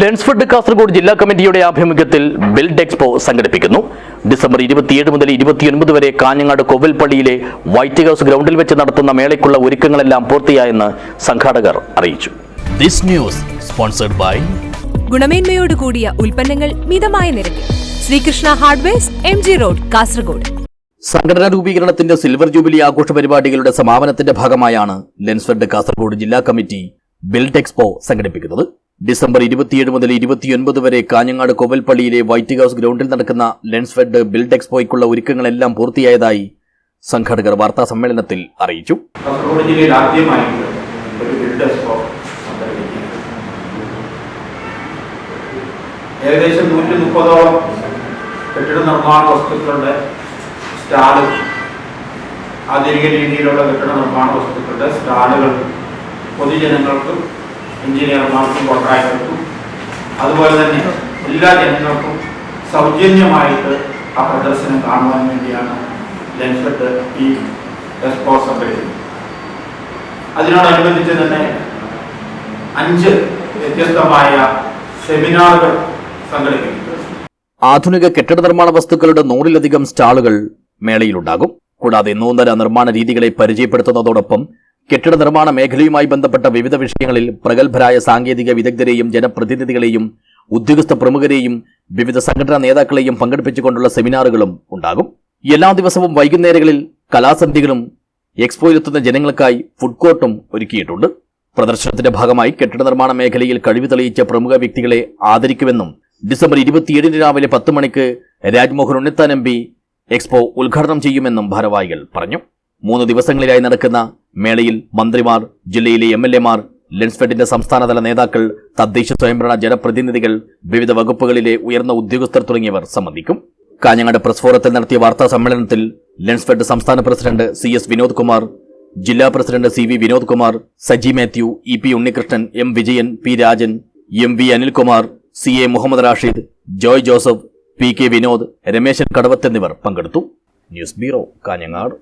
ലെൻസ്ഫെഡ് കാസർഗോഡ് ജില്ലാ കമ്മിറ്റിയുടെ ആഭിമുഖ്യത്തിൽ ബിൽഡ് എക്സ്പോ സംഘടിപ്പിക്കുന്നു. ഡിസംബർ ഇരുപത്തിയേഴ് മുതൽ ഇരുപത്തിയൊൻപത് വരെ കാഞ്ഞങ്ങാട് കോവിൽപ്പള്ളിയിലെ വൈറ്റ് ഹൗസ് ഗ്രൗണ്ടിൽ വെച്ച് നടത്തുന്ന മേളയ്ക്കുള്ള ഒരുക്കങ്ങളെല്ലാം പൂർത്തിയായെന്ന് സംഘാടകർ അറിയിച്ചു. ദിസ് ന്യൂസ് സ്പോൺസർഡ് ബൈ ഗുണമേന്മയോട് കൂടിയ ഉൽപ്പന്നങ്ങൾ മിതമായ നിരക്കിൽ. Sreekrishna hardwares M G road Kasaragod. സംഘടനാ രൂപീകരണത്തിന്റെ സിൽവർ ജൂബിലി ആഘോഷ പരിപാടികളുടെ സമാപനത്തിന്റെ ഭാഗമായാണ് ലെൻസ്ഫെഡ് കാസർഗോഡ് ജില്ലാ കമ്മിറ്റി ബിൽഡ് എക്സ്പോ സംഘടിപ്പിക്കുന്നത്. ഡിസംബർ ഇരുപത്തിയേഴ് മുതൽ ഇരുപത്തിയൊൻപത് വരെ കാഞ്ഞങ്ങാട് കോവൽപ്പള്ളിയിലെ വൈറ്റ് ഹൌസ് ഗ്രൗണ്ടിൽ നടക്കുന്ന ലെൻസ്ഫെഡ് ബിൽഡ് എക്സ്പോയ്ക്കുള്ള ഒരുക്കങ്ങളെല്ലാം പൂർത്തിയായതായി സംഘാടകർ വാർത്താ സമ്മേളനത്തിൽ അറിയിച്ചു. ഏകദേശം നൂറ്റി മുപ്പതോളം കെട്ടിട നിർമ്മാണ വസ്തുക്കളുടെ സ്റ്റാളുകൾ ആധുനിക രീതിയിലുള്ള കെട്ടിട നിർമ്മാണ വസ്തുക്കളുടെ സ്റ്റാളുകൾ പൊതുജനങ്ങൾക്കും എഞ്ചിനീയർമാർക്കും കോൺട്രാക്ടർക്കും അതുപോലെ തന്നെ എല്ലാ ജനങ്ങൾക്കും സൗജന്യമായിട്ട് ആ പ്രദർശനം കാണുവാൻ വേണ്ടിയാണ് ഈ സംഘടിപ്പിക്കുന്നത് അതിനോടനുബന്ധിച്ച് തന്നെ അഞ്ച് വ്യത്യസ്തമായ സെമിനാറുകൾ സംഘടിപ്പിക്കുന്നു. ആധുനിക കെട്ടിട നിർമ്മാണ വസ്തുക്കളുടെ നൂറിലധികം സ്റ്റാളുകൾ മേളയിലുണ്ടാകും. കൂടാതെ നൂതന നിർമ്മാണ രീതികളെ പരിചയപ്പെടുത്തുന്നതോടൊപ്പം കെട്ടിട നിർമ്മാണ മേഖലയുമായി ബന്ധപ്പെട്ട വിവിധ വിഷയങ്ങളിൽ പ്രഗത്ഭരായ സാങ്കേതിക വിദഗ്ധരെയും ജനപ്രതിനിധികളെയും ഉദ്യോഗസ്ഥ പ്രമുഖരെയും വിവിധ സംഘടനാ നേതാക്കളെയും പങ്കെടുപ്പിച്ചുകൊണ്ടുള്ള സെമിനാറുകളും ഉണ്ടാകും. എല്ലാ ദിവസവും വൈകുന്നേരങ്ങളിൽ കലാസന്ധികളും എക്സ്പോയിലെത്തുന്ന ജനങ്ങൾക്കായി ഫുഡ് കോർട്ടും ഒരുക്കിയിട്ടുണ്ട്. പ്രദർശനത്തിന്റെ ഭാഗമായി കെട്ടിട നിർമ്മാണ മേഖലയിൽ കഴിവ് തെളിയിച്ച പ്രമുഖ വ്യക്തികളെ ആദരിക്കുമെന്നും ഡിസംബർ ഇരുപത്തിയേഴിന് രാവിലെ പത്ത് മണിക്ക് Rajmohan Unnithan M P expo ഉദ്ഘാടനം ചെയ്യുമെന്നും ഭാരവാഹികൾ പറഞ്ഞു. മൂന്ന് ദിവസങ്ങളിലായി നടക്കുന്ന മേളയിൽ മന്ത്രിമാർ ജില്ലയിലെ എം എൽ എമാർ ലെൻസ്ഫെഡിന്റെ സംസ്ഥാനതല നേതാക്കൾ തദ്ദേശ സ്വയംഭരണ ജനപ്രതിനിധികൾ വിവിധ വകുപ്പുകളിലെ ഉയർന്ന ഉദ്യോഗസ്ഥർ തുടങ്ങിയവർ സംബന്ധിക്കും. കാഞ്ഞങ്ങാട് പ്രസ് ഫോറത്തിൽ നടത്തിയ വാർത്താ സമ്മേളനത്തിൽ ലെൻസ്ഫെഡ് സംസ്ഥാന president C S Vinod Kumar ജില്ലാ president C V Vinod Kumar Saji Mathew E P Unnikrishnan M Vijayan P Rajan M V Anilkumar C A Muhammad Rashid Joy Joseph P K Vinod Rameshan Kadavath എന്നിവർ പങ്കെടുത്തു. News bureau Kanhangad.